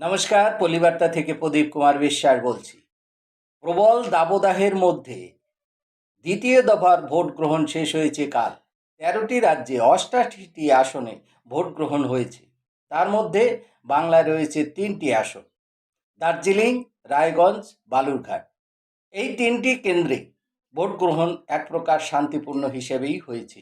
নমস্কার, পলিবার্তা থেকে প্রদীপ কুমার বিশ্বাস বলছি। প্রবল দাবদাহের মধ্যে দ্বিতীয় দফার ভোট গ্রহণ শেষ হয়েছে কাল। তেরোটি রাজ্যে অষ্টাশিটি আসনে ভোট গ্রহণ হয়েছে। তার মধ্যে বাংলায় রয়েছে তিনটি আসন, দার্জিলিং, রায়গঞ্জ, বালুরঘাট। এই তিনটি কেন্দ্রে ভোট গ্রহণ এক প্রকার শান্তিপূর্ণ হিসেবেই হয়েছে।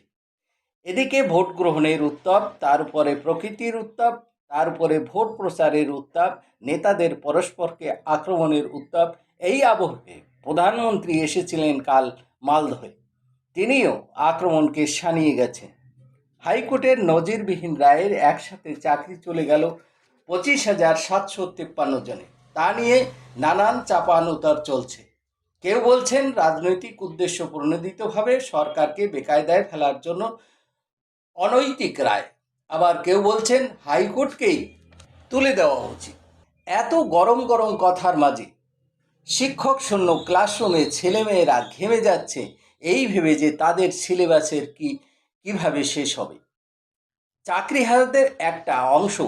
এদিকে ভোট গ্রহণের উত্তাপ, তার উপরে প্রকৃতির উত্তাপ তার উপরে ভোট প্রচারের উত্তাপ, নেতাদের পরস্পরকে আক্রমণের উত্তাপ, এই আবহে প্রধানমন্ত্রী এসেছিলেন কাল মালদহে। তিনিও আক্রমণকে সানিয়ে গেছেন। হাইকোর্টের নজিরবিহীন রায়ের একসাথে চাকরি চলে গেল পঁচিশ হাজার সাতশো তিপ্পান্ন জনে। তা নিয়ে নানান চাপান উতার চলছে। কেউ বলছেন রাজনৈতিক উদ্দেশ্য প্রণোদিতভাবে সরকারকে বেকায়দায় ফেলার জন্য অনৈতিক রায়। আবার কেউ বলছেন হাইকোর্টকেই তুলে দেওয়া উচিত। এত গরম গরম কথার মাঝে শিক্ষক শূন্য ক্লাসরুমে ছেলেমেয়েরা ঘেমে যাচ্ছে, এই ভেবে যে তাদের সিলেবাসের কি, কীভাবে শেষ হবে? চাকরি চাকরিহারাদের একটা অংশ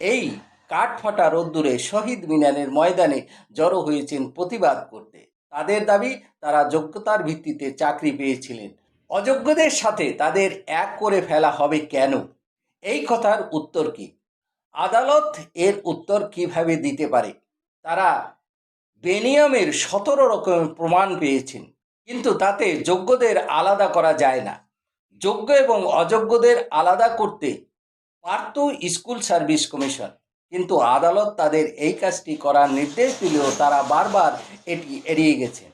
এই কাঠফাটা রোদ্দুরে শহীদ মিনারের ময়দানে জড়ো হয়েছেন প্রতিবাদ করতে। তাদের দাবি, তারা যোগ্যতার ভিত্তিতে চাকরি পেয়েছিলেন। অযোগ্যদের সাথে তাদের এক করে ফেলা হবে কেন? এই কথার উত্তর কি? আদালত এর উত্তর কীভাবে দিতে পারে? তারা বেনিয়ামের সতেরো রকমের প্রমাণ পেয়েছেন, কিন্তু তাতে যোগ্যদের আলাদা করা যায় না। যোগ্য এবং অযোগ্যদের আলাদা করতে পারত স্কুল সার্ভিস কমিশন, কিন্তু আদালত তাদের এই কাজটি করার নির্দেশ দিলেও তারা বারবার এটি এড়িয়ে গেছেন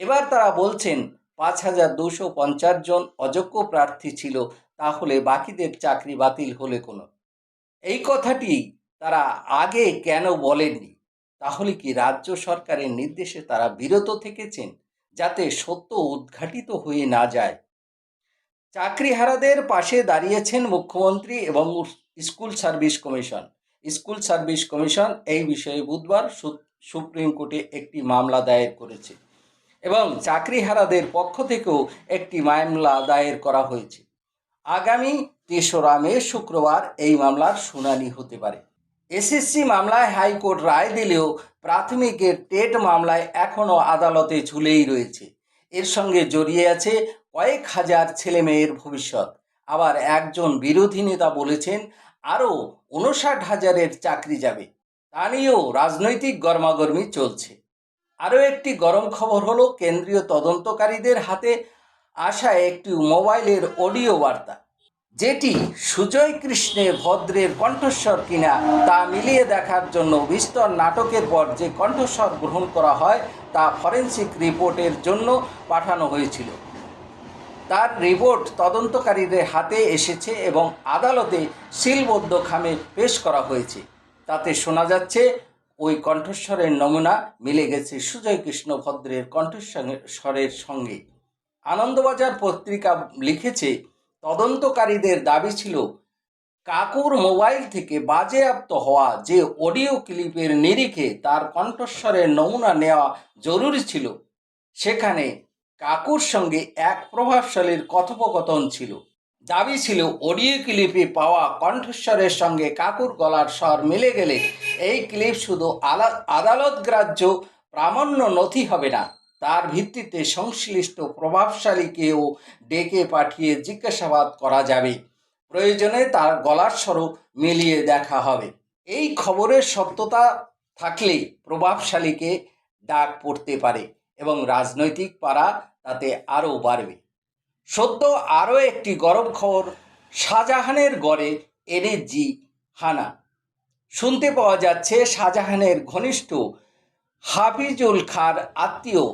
এবার তারা বলছেন পাঁচ হাজার দুশো পঞ্চাশ জন অযোগ্য প্রার্থী ছিল, তাহলে বাকিদের চাকরি বাতিল হলে কোনো। এই কথাটি তারা আগে কেন বলেননি? তাহলে কি রাজ্য সরকারের নির্দেশে তারা বিরত থেকেছেন, যাতে সত্য উদ্ঘাটিত হয়ে না যায়? চাকরিহারাদের পাশে দাঁড়িয়েছেন মুখ্যমন্ত্রী এবং school service commission. School service commission এই বিষয়ে বুধবার সুপ্রিম কোর্টে একটি মামলা দায়ের করেছে। এবং চাকরিহারাদের পক্ষ থেকেও একটি মামলা দায়ের করা হয়েছে। আগামী তেসরা মে, শুক্রবার এই মামলার শুনানি হতে পারে। এসএসসি মামলায় হাইকোর্ট রায় দিলেও প্রাথমিকের টেট মামলায় এখনও আদালতে ঝুলেই রয়েছে। এর সঙ্গে জড়িয়ে আছে কয়েক হাজার ছেলেমেয়ের ভবিষ্যৎ। আবার একজন বিরোধী নেতা বলেছেন, আরও উনষাট হাজারের চাকরি যাবে। তা নিয়েও রাজনৈতিক গরমাগর্মি চলছে। আরও একটি গরম খবর হলো, কেন্দ্রীয় তদন্তকারীদের হাতে আসা একটি মোবাইলের অডিও বার্তা। যেটি সুজয় কৃষ্ণে ভদ্রের কণ্ঠস্বর কিনা তা মিলিয়ে দেখার জন্য বিস্তর নাটকের পর যে কণ্ঠস্বর গ্রহণ করা হয়, তা ফরেন্সিক রিপোর্টের জন্য পাঠানো হয়েছিল। তার রিপোর্ট তদন্তকারীদের হাতে এসেছে এবং আদালতে সিলবদ্ধ খামে পেশ করা হয়েছে। তাতে শোনা যাচ্ছে ওই কণ্ঠস্বরের নমুনা মিলে গেছে সুজয় কৃষ্ণ ভদ্রের কণ্ঠস্বরের সঙ্গে। আনন্দবাজার পত্রিকা লিখেছে, তদন্তকারীদের দাবি ছিল, কাকুর মোবাইল থেকে বাজেয়াপ্ত হওয়া যে অডিও ক্লিপের নিরিখে তার কণ্ঠস্বরের নমুনা নেওয়া জরুরি ছিল। সেখানে কাকুর সঙ্গে এক প্রভাবশালীর কথোপকথন ছিল। দাবি ছিল, অডিও ক্লিপে পাওয়া কণ্ঠস্বরের সঙ্গে কাকুর গলার স্বর মিলে গেলে এই ক্লিপ শুধু আদালত গ্রাহ্য প্রামাণ্য নথি হবে না, তার ভিত্তিতে সংশ্লিষ্ট প্রভাবশালীকেও ডেকে পাঠিয়ে জিজ্ঞাসাবাদ করা যাবে। প্রয়োজনে তার গলার স্বরূপ মিলিয়ে দেখা হবে। এই খবরের সত্যতা থাকলেই প্রভাবশালীকে ডাক পড়তে পারে এবং রাজনৈতিক পাড়া তাতে আরও বাড়বে। সদ্য আরও একটি গরম খবর, শাহজাহানের গড়ে এনএজি হানা। শুনতে পাওয়া যাচ্ছে শাহজাহানের ঘনিষ্ঠ হাফিজুল খার আত্মীয়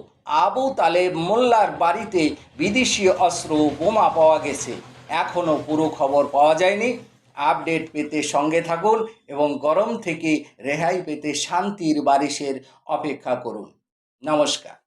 আবু তালেব মোল্লার বাড়িতে বিদেশি অস্ত্র বোমা পাওয়া গেছে। এখনও পুরো খবর পাওয়া যায়নি। আপডেট পেতে সঙ্গে থাকুন এবং গরম থেকে রেহাই পেতে শান্তির বারিশের অপেক্ষা করুন। নমস্কার।